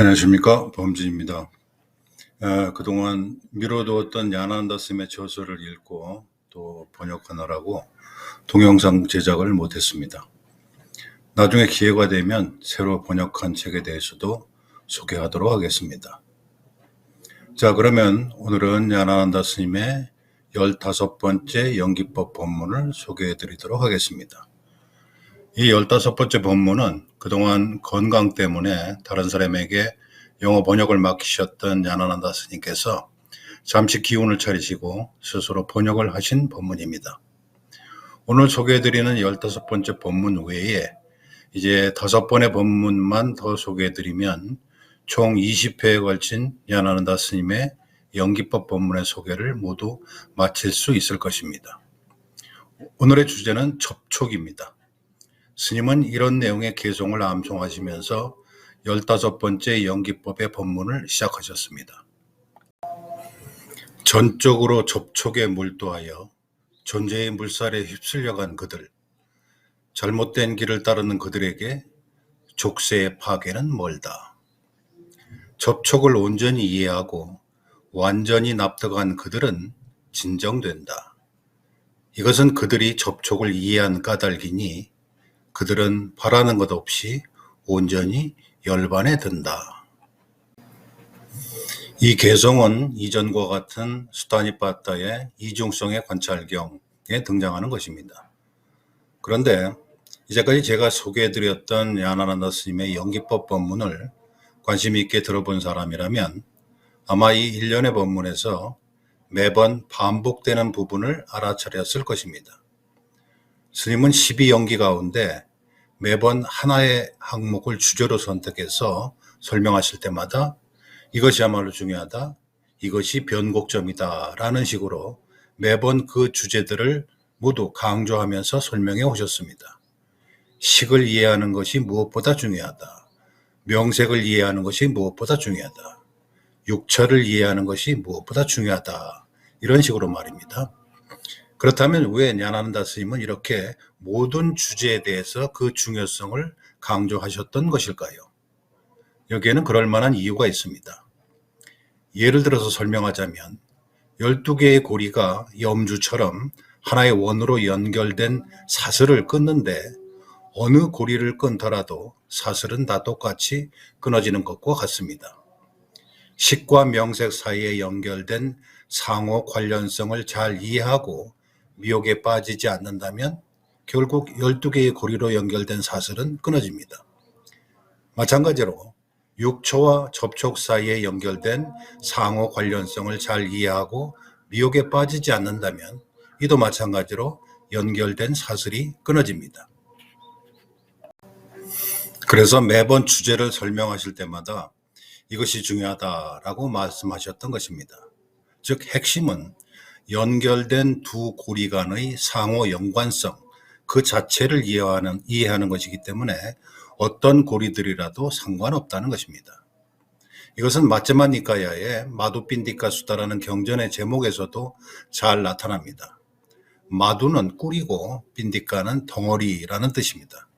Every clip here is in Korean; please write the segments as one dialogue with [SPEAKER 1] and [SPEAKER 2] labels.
[SPEAKER 1] 안녕하십니까 범진입니다. 어, 그동안 미뤄두었던 야난다스의 저서를 읽고 또 번역하느라고 동영상 제작을 못했습니다. 나중에 기회가 되면 새로 번역한 책에 대해서도 소개하도록 하겠습니다. 자 그러면 오늘은 야나난다 스님의 15번째 연기법 본문을 소개해 드리도록 하겠습니다. 이 15번째 본문은 그동안 건강 때문에 다른 사람에게 영어 번역을 맡기셨던 야나난다 스님께서 잠시 기운을 차리시고 스스로 번역을 하신 본문입니다. 오늘 소개해드리는 15번째 본문 외에 이제 다섯 번의 본문만 더 소개해드리면 총 20회에 걸친 야나난다 스님의 연기법 본문의 소개를 모두 마칠 수 있을 것입니다. 오늘의 주제는 접촉입니다. 스님은 이런 내용의 개송을 암송하시면서 15번째 연기법의 본문을 시작하셨습니다. 전적으로 접촉에 몰두하여 존재의 물살에 휩쓸려간 그들, 잘못된 길을 따르는 그들에게 족쇄의 파괴는 멀다. 접촉을 온전히 이해하고 완전히 납득한 그들은 진정된다. 이것은 그들이 접촉을 이해한 까닭이니 그들은 바라는 것 없이 온전히 열반에 든다. 이 개성은 이전과 같은 스타니파타의 이중성의 관찰경에 등장하는 것입니다. 그런데 이제까지 제가 소개해드렸던 야나나나 스님의 연기법 법문을 관심 있게 들어본 사람이라면 아마 이 일련의 법문에서 매번 반복되는 부분을 알아차렸을 것입니다. 스님은 12연기 가운데 매번 하나의 항목을 주제로 선택해서 설명하실 때마다 이것이야말로 중요하다. 이것이 변곡점이다. 라는 식으로 매번 그 주제들을 모두 강조하면서 설명해 오셨습니다. 식을 이해하는 것이 무엇보다 중요하다. 명색을 이해하는 것이 무엇보다 중요하다. 육처를 이해하는 것이 무엇보다 중요하다. 이런 식으로 말입니다. 그렇다면 왜 냐나난다 스님은 이렇게 모든 주제에 대해서 그 중요성을 강조하셨던 것일까요? 여기에는 그럴 만한 이유가 있습니다. 예를 들어서 설명하자면 12개의 고리가 염주처럼 하나의 원으로 연결된 사슬을 끊는데 어느 고리를 끊더라도 사슬은 다 똑같이 끊어지는 것과 같습니다. 식과 명색 사이에 연결된 상호 관련성을 잘 이해하고 미혹에 빠지지 않는다면 결국 12개의 고리로 연결된 사슬은 끊어집니다. 마찬가지로 육초와 접촉 사이에 연결된 상호 관련성을 잘 이해하고 미혹에 빠지지 않는다면 이도 마찬가지로 연결된 사슬이 끊어집니다. 그래서 매번 주제를 설명하실 때마다 이것이 중요하다라고 말씀하셨던 것입니다. 즉 핵심은 연결된 두 고리 간의 상호 연관성 그 자체를 이해하는, 이해하는 것이기 때문에 어떤 고리들이라도 상관없다는 것입니다. 이것은 마체마 니카야의 마두빈디카 수다라는 경전의 제목에서도 잘 나타납니다. 마두는 꿀이고 빈디카는 덩어리라는 뜻입니다.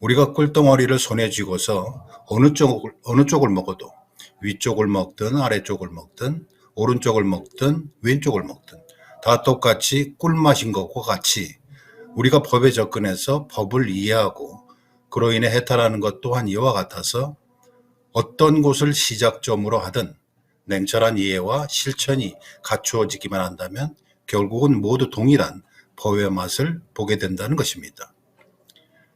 [SPEAKER 1] 우리가 꿀덩어리를 손에 쥐고서 어느 쪽을, 어느 쪽을 먹어도 위쪽을 먹든 아래쪽을 먹든 오른쪽을 먹든 왼쪽을 먹든 다 똑같이 꿀맛인 것과 같이 우리가 법에 접근해서 법을 이해하고 그로 인해 해탈하는 것 또한 이와 같아서 어떤 곳을 시작점으로 하든 냉철한 이해와 실천이 갖추어지기만 한다면 결국은 모두 동일한 법의 맛을 보게 된다는 것입니다.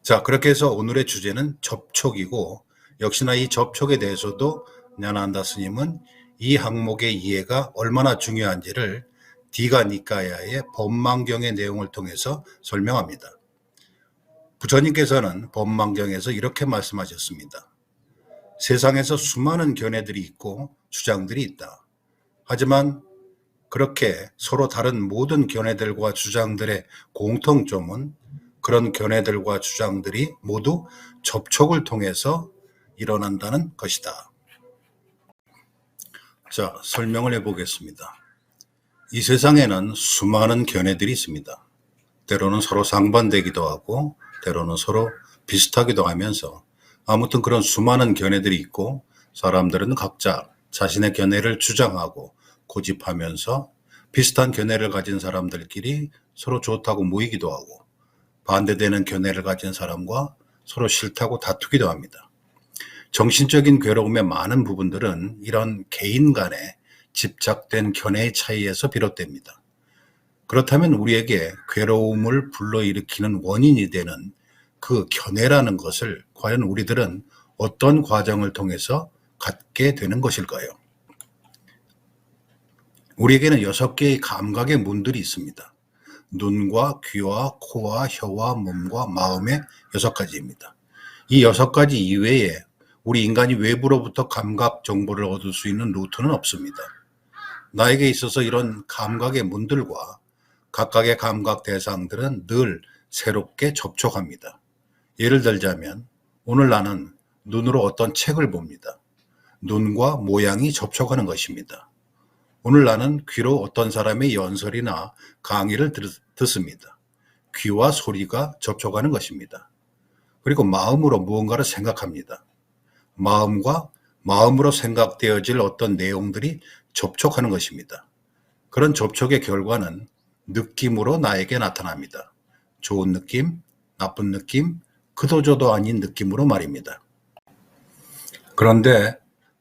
[SPEAKER 1] 자, 그렇게 해서 오늘의 주제는 접촉이고 역시나 이 접촉에 대해서도 냐난다 스님은 이 항목의 이해가 얼마나 중요한지를 디가 니까야의 법망경의 내용을 통해서 설명합니다. 부처님께서는 법망경에서 이렇게 말씀하셨습니다. 세상에서 수많은 견해들이 있고 주장들이 있다. 하지만 그렇게 서로 다른 모든 견해들과 주장들의 공통점은 그런 견해들과 주장들이 모두 접촉을 통해서 일어난다는 것이다. 자, 설명을 해보겠습니다. 이 세상에는 수많은 견해들이 있습니다. 때로는 서로 상반되기도 하고, 때로는 서로 비슷하기도 하면서, 아무튼 그런 수많은 견해들이 있고, 사람들은 각자 자신의 견해를 주장하고 고집하면서 비슷한 견해를 가진 사람들끼리 서로 좋다고 모이기도 하고 반대되는 견해를 가진 사람과 서로 싫다고 다투기도 합니다. 정신적인 괴로움의 많은 부분들은 이런 개인 간의 집착된 견해의 차이에서 비롯됩니다. 그렇다면 우리에게 괴로움을 불러일으키는 원인이 되는 그 견해라는 것을 과연 우리들은 어떤 과정을 통해서 갖게 되는 것일까요? 우리에게는 여섯 개의 감각의 문들이 있습니다. 눈과 귀와 코와 혀와 몸과 마음의 여섯 가지입니다. 이 여섯 가지 이외에 우리 인간이 외부로부터 감각 정보를 얻을 수 있는 루트는 없습니다. 나에게 있어서 이런 감각의 문들과 각각의 감각 대상들은 늘 새롭게 접촉합니다. 예를 들자면 오늘 나는 눈으로 어떤 책을 봅니다. 눈과 모양이 접촉하는 것입니다. 오늘 나는 귀로 어떤 사람의 연설이나 강의를 들, 듣습니다. 귀와 소리가 접촉하는 것입니다. 그리고 마음으로 무언가를 생각합니다. 마음과 마음으로 생각되어질 어떤 내용들이 접촉하는 것입니다. 그런 접촉의 결과는 느낌으로 나에게 나타납니다. 좋은 느낌, 나쁜 느낌, 그도저도 아닌 느낌으로 말입니다. 그런데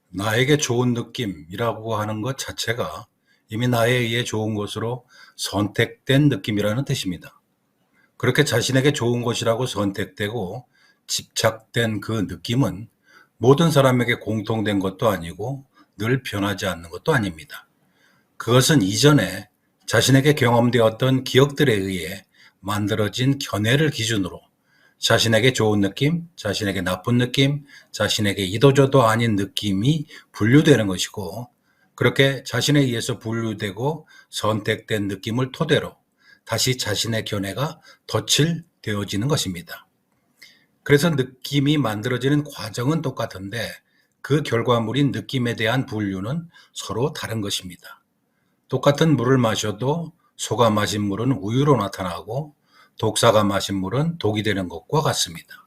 [SPEAKER 1] 나에게 좋은 느낌이라고 하는 것 자체가 이미 나에 의해 좋은 것으로 선택된 느낌이라는 뜻입니다. 그렇게 자신에게 좋은 것이라고 선택되고 집착된 그 느낌은 모든 사람에게 공통된 것도 아니고 늘 변하지 않는 것도 아닙니다. 그것은 이전에 자신에게 경험되었던 기억들에 의해 만들어진 견해를 기준으로 자신에게 좋은 느낌, 자신에게 나쁜 느낌, 자신에게 이도저도 아닌 느낌이 분류되는 것이고 그렇게 자신에 의해서 분류되고 선택된 느낌을 토대로 다시 자신의 견해가 덧칠되어지는 것입니다. 그래서 느낌이 만들어지는 과정은 똑같은데 그 결과물인 느낌에 대한 분류는 서로 다른 것입니다. 똑같은 물을 마셔도 소가 마신 물은 우유로 나타나고 독사가 마신 물은 독이 되는 것과 같습니다.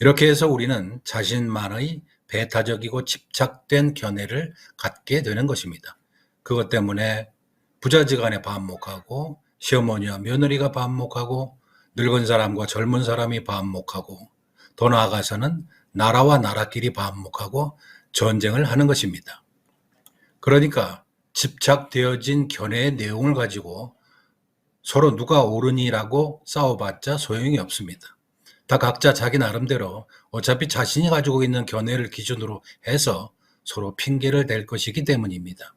[SPEAKER 1] 이렇게 해서 우리는 자신만의 배타적이고 집착된 견해를 갖게 되는 것입니다. 그것 때문에 부자지간에 반목하고 시어머니와 며느리가 반목하고 늙은 사람과 젊은 사람이 반목하고 더 나아가서는 나라와 나라끼리 반목하고 전쟁을 하는 것입니다. 그러니까 집착되어진 견해의 내용을 가지고 서로 누가 옳으니라고 싸워봤자 소용이 없습니다. 다 각자 자기 나름대로 어차피 자신이 가지고 있는 견해를 기준으로 해서 서로 핑계를 댈 것이기 때문입니다.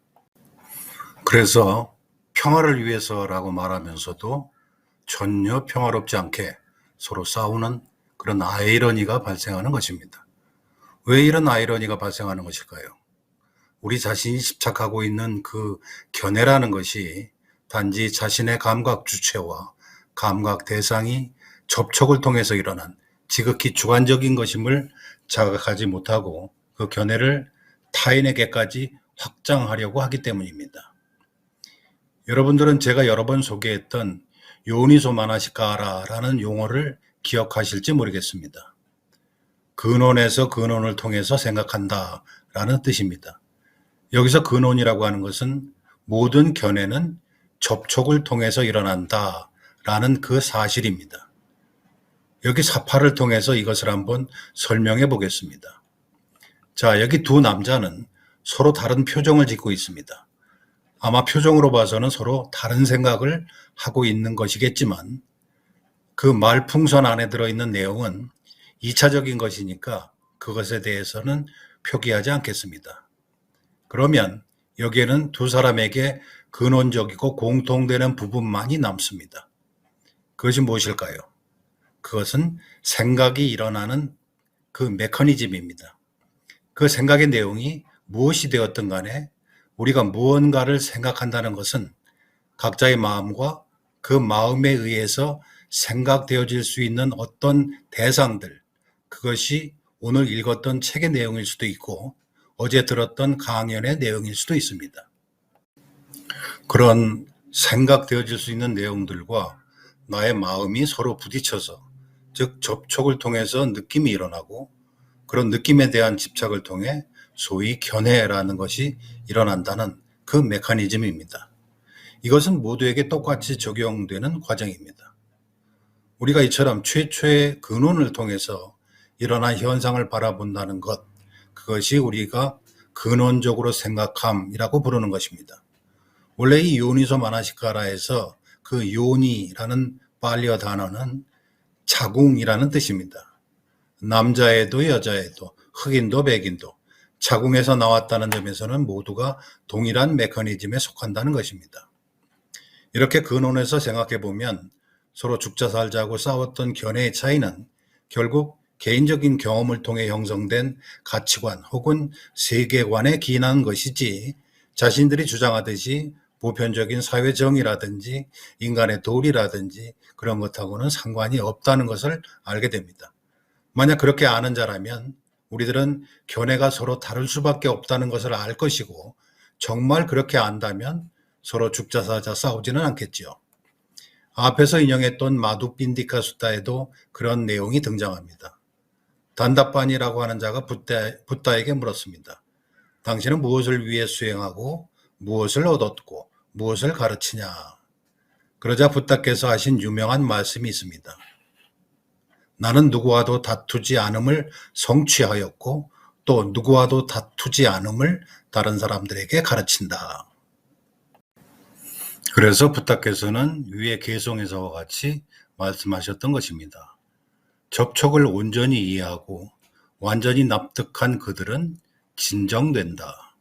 [SPEAKER 1] 그래서 평화를 위해서라고 말하면서도 전혀 평화롭지 않게 서로 싸우는 그런 아이러니가 발생하는 것입니다. 왜 이런 아이러니가 발생하는 것일까요? 우리 자신이 집착하고 있는 그 견해라는 것이 단지 자신의 감각 주체와 감각 대상이 접촉을 통해서 일어난 지극히 주관적인 것임을 자각하지 못하고 그 견해를 타인에게까지 확장하려고 하기 때문입니다. 여러분들은 제가 여러 번 소개했던 요니소 마나시카라라는 용어를 기억하실지 모르겠습니다. 근원에서 근원을 통해서 생각한다 라는 뜻입니다. 여기서 근원이라고 하는 것은 모든 견해는 접촉을 통해서 일어난다 라는 그 사실입니다. 여기 사파를 통해서 이것을 한번 설명해 보겠습니다. 자, 여기 두 남자는 서로 다른 표정을 짓고 있습니다. 아마 표정으로 봐서는 서로 다른 생각을 하고 있는 것이겠지만 그 말풍선 안에 들어있는 내용은 2차적인 것이니까 그것에 대해서는 표기하지 않겠습니다. 그러면 여기에는 두 사람에게 근원적이고 공통되는 부분만이 남습니다. 그것이 무엇일까요? 그것은 생각이 일어나는 그 메커니즘입니다. 그 생각의 내용이 무엇이 되었든 간에 우리가 무언가를 생각한다는 것은 각자의 마음과 그 마음에 의해서 생각되어질 수 있는 어떤 대상들, 그것이 오늘 읽었던 책의 내용일 수도 있고 어제 들었던 강연의 내용일 수도 있습니다. 그런 생각되어질 수 있는 내용들과 나의 마음이 서로 부딪혀서 즉 접촉을 통해서 느낌이 일어나고 그런 느낌에 대한 집착을 통해 소위 견해라는 것이 일어난다는 그 메커니즘입니다. 이것은 모두에게 똑같이 적용되는 과정입니다. 우리가 이처럼 최초의 근원을 통해서 일어난 현상을 바라본다는 것, 그것이 우리가 근원적으로 생각함이라고 부르는 것입니다. 원래 이 요니소 마나시카라에서 그 요니라는 빨리어 단어는 자궁이라는 뜻입니다. 남자애도 여자애도 흑인도 백인도 자궁에서 나왔다는 점에서는 모두가 동일한 메커니즘에 속한다는 것입니다. 이렇게 근원에서 생각해 보면 서로 죽자 살자고 싸웠던 견해의 차이는 결국 개인적인 경험을 통해 형성된 가치관 혹은 세계관에 기인한 것이지 자신들이 주장하듯이 보편적인 사회 정의라든지 인간의 도리라든지 그런 것하고는 상관이 없다는 것을 알게 됩니다. 만약 그렇게 아는 자라면 우리들은 견해가 서로 다를 수밖에 없다는 것을 알 것이고 정말 그렇게 안다면 서로 죽자 사자 싸우지는 않겠지요. 앞에서 인용했던 마두 빈디카 수다에도 그런 내용이 등장합니다. 단답반이라고 하는 자가 붓다, 붓다 에게 물었습니다. 당신은 무엇을 위해 수행하고 무엇을 얻었고 무엇을 가르치냐? 그러자 붓다께서 하신 유명한 말씀이 있습니다. 나는 누구와도 다투지 않음을 성취하였고 또 누구와도 다투지 않음을 다른 사람들에게 가르친다. 그래서 부탁께서는 위에 개성에서와 같이 말씀하셨던 것입니다. 접촉을 온전히 이해하고 완전히 납득한 그들은 진정된다.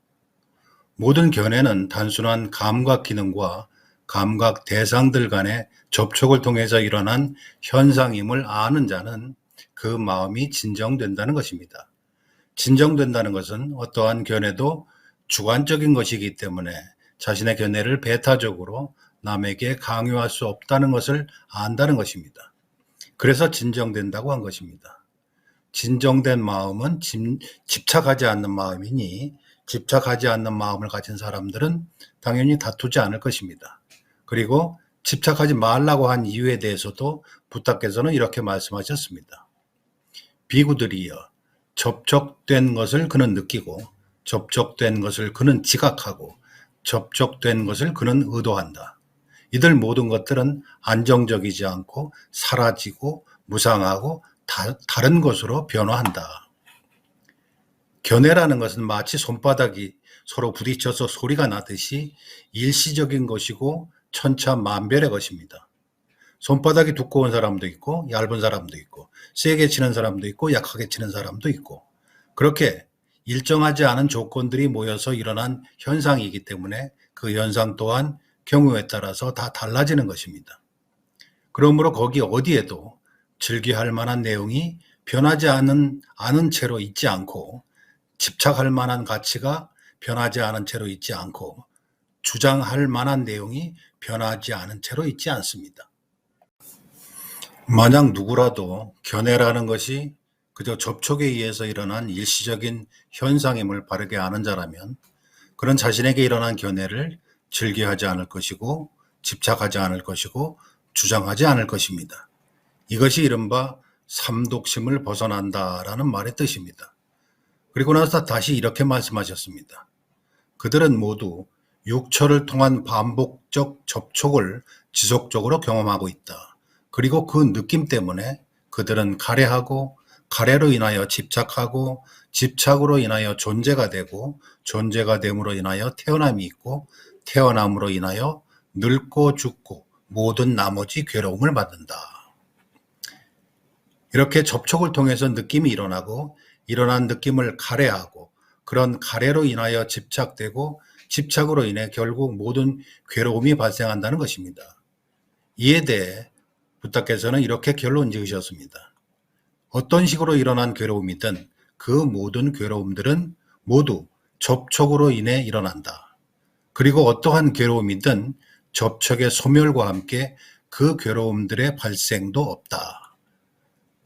[SPEAKER 1] 모든 견해는 단순한 감각 기능과 감각 대상들 간의 접촉을 통해서 일어난 현상임을 아는 자는 그 마음이 진정된다는 것입니다. 진정된다는 것은 어떠한 견해도 주관적인 것이기 때문에 자신의 견해를 배타적으로 남에게 강요할 수 없다는 것을 안다는 것입니다. 그래서 진정된다고 한 것입니다. 진정된 마음은 집착하지 않는 마음이니 집착하지 않는 마음을 가진 사람들은 당연히 다투지 않을 것입니다. 그리고 집착하지 말라고 한 이유에 대해서도 부탁께서는 이렇게 말씀하셨습니다. 비구들이여 접촉된 것을 그는 느끼고 접촉된 것을 그는 지각하고 접촉된 것을 그는 의도한다. 이들 모든 것들은 안정적이지 않고 사라지고 무상하고 다, 다른 것으로 변화한다. 견해라는 것은 마치 손바닥이 서로 부딪혀서 소리가 나듯이 일시적인 것이고 천차만별의 것입니다. 손바닥이 두꺼운 사람도 있고 얇은 사람도 있고 세게 치는 사람도 있고 약하게 치는 사람도 있고 그렇게 일정하지 않은 조건들이 모여서 일어난 현상이기 때문에 그 현상 또한 경우에 따라서 다 달라지는 것입니다. 그러므로 거기 어디에도 즐기할 만한 내용이 변하지 않은, 않은 채로 있지 않고 집착할 만한 가치가 변하지 않은 채로 있지 않고 주장할 만한 내용이 변하지 않은 채로 있지 않습니다. 만약 누구라도 견해라는 것이 그저 접촉에 의해서 일어난 일시적인 현상임을 바르게 아는 자라면 그런 자신에게 일어난 견해를 즐겨하지 않을 것이고 집착하지 않을 것이고 주장하지 않을 것입니다. 이것이 이른바 삼독심을 벗어난다라는 말의 뜻입니다. 그리고 나서 다시 이렇게 말씀하셨습니다. 그들은 모두 육처를 통한 반복적 접촉을 지속적으로 경험하고 있다. 그리고 그 느낌 때문에 그들은 가래하고 가래로 인하여 집착하고 집착으로 인하여 존재가 되고 존재가 됨으로 인하여 태어남이 있고 태어남으로 인하여 늙고 죽고 모든 나머지 괴로움을 받는다. 이렇게 접촉을 통해서 느낌이 일어나고 일어난 느낌을 가래하고 그런 가래로 인하여 집착되고 집착으로 인해 결국 모든 괴로움이 발생한다는 것입니다. 이에 대해 부탁께서는 이렇게 결론 지으셨습니다. 어떤 식으로 일어난 괴로움이든 그 모든 괴로움들은 모두 접촉으로 인해 일어난다. 그리고 어떠한 괴로움이든 접촉의 소멸과 함께 그 괴로움들의 발생도 없다.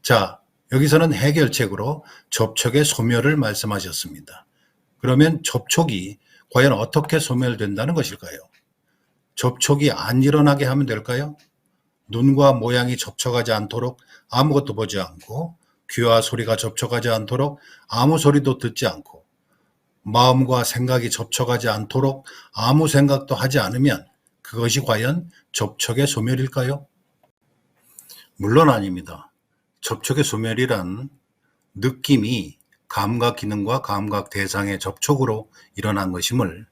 [SPEAKER 1] 자, 여기서는 해결책으로 접촉의 소멸을 말씀하셨습니다. 그러면 접촉이 과연 어떻게 소멸된다는 것일까요? 접촉이 안 일어나게 하면 될까요? 눈과 모양이 접촉하지 않도록 아무것도 보지 않고 귀와 소리가 접촉하지 않도록 아무 소리도 듣지 않고 마음과 생각이 접촉하지 않도록 아무 생각도 하지 않으면 그것이 과연 접촉의 소멸일까요? 물론 아닙니다. 접촉의 소멸이란 느낌이 감각 기능과 감각 대상의 접촉으로 일어난 것임을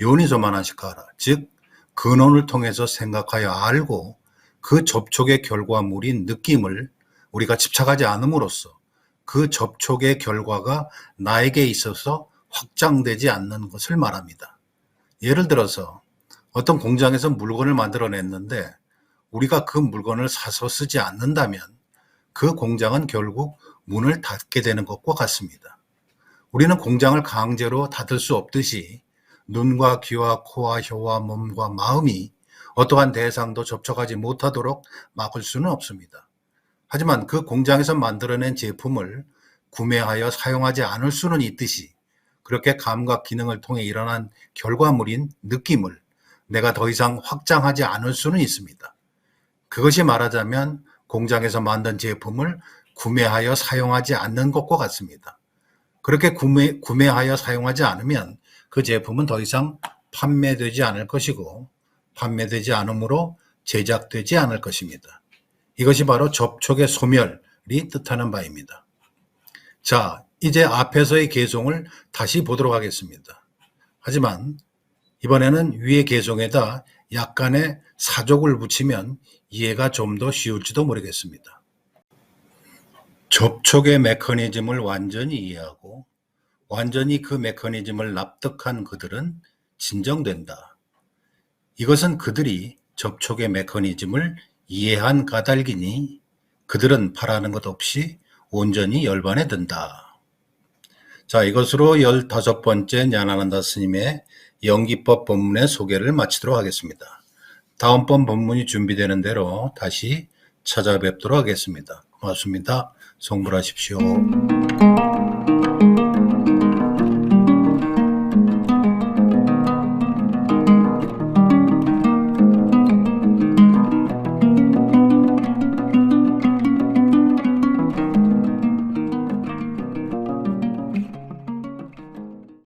[SPEAKER 1] 요니소만하시카라 즉 근원을 통해서 생각하여 알고 그 접촉의 결과물인 느낌을 우리가 집착하지 않음으로써 그 접촉의 결과가 나에게 있어서 확장되지 않는 것을 말합니다. 예를 들어서 어떤 공장에서 물건을 만들어냈는데 우리가 그 물건을 사서 쓰지 않는다면 그 공장은 결국 문을 닫게 되는 것과 같습니다. 우리는 공장을 강제로 닫을 수 없듯이 눈과 귀와 코와 혀와 몸과 마음이 어떠한 대상도 접촉하지 못하도록 막을 수는 없습니다. 하지만 그 공장에서 만들어낸 제품을 구매하여 사용하지 않을 수는 있듯이 그렇게 감각 기능을 통해 일어난 결과물인 느낌을 내가 더 이상 확장하지 않을 수는 있습니다. 그것이 말하자면 공장에서 만든 제품을 구매하여 사용하지 않는 것과 같습니다. 그렇게 구매, 구매하여 사용하지 않으면 그 제품은 더 이상 판매되지 않을 것이고 판매되지 않으므로 제작되지 않을 것입니다. 이것이 바로 접촉의 소멸이 뜻하는 바입니다. 자, 이제 앞에서의 개송을 다시 보도록 하겠습니다. 하지만 이번에는 위의 개송에다 약간의 사족을 붙이면 이해가 좀 더 쉬울지도 모르겠습니다. 접촉의 메커니즘을 완전히 이해하고 완전히 그 메커니즘을 납득한 그들은 진정된다. 이것은 그들이 접촉의 메커니즘을 이해한 까닭이니 그들은 바라는 것 없이 온전히 열반에 든다. 자, 이것으로 15번째 냐나난다 스님의 연기법 본문의 소개를 마치도록 하겠습니다. 다음번 본문이 준비되는 대로 다시 찾아뵙도록 하겠습니다. 고맙습니다. 성불하십시오.